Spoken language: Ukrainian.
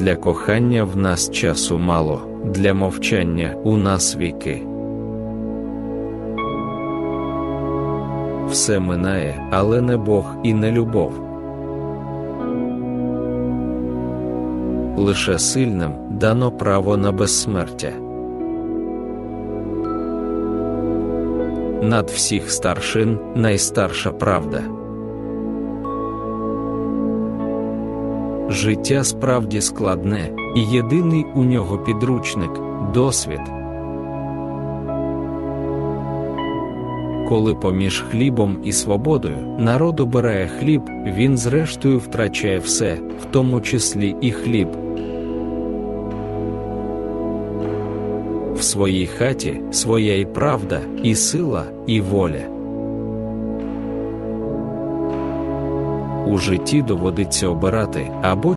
Для кохання в нас часу мало, для мовчання у нас віки. Все минає, але не Бог і не любов. Лише сильним дано право на безсмертя. Над всіх старшин найстарша правда. Життя справді складне, і єдиний у нього підручник досвід. Коли поміж хлібом і свободою народ обирає хліб, він зрештою втрачає все, в тому числі і хліб. В своїй хаті своя і правда, і сила, і воля. У житті доводиться обирати або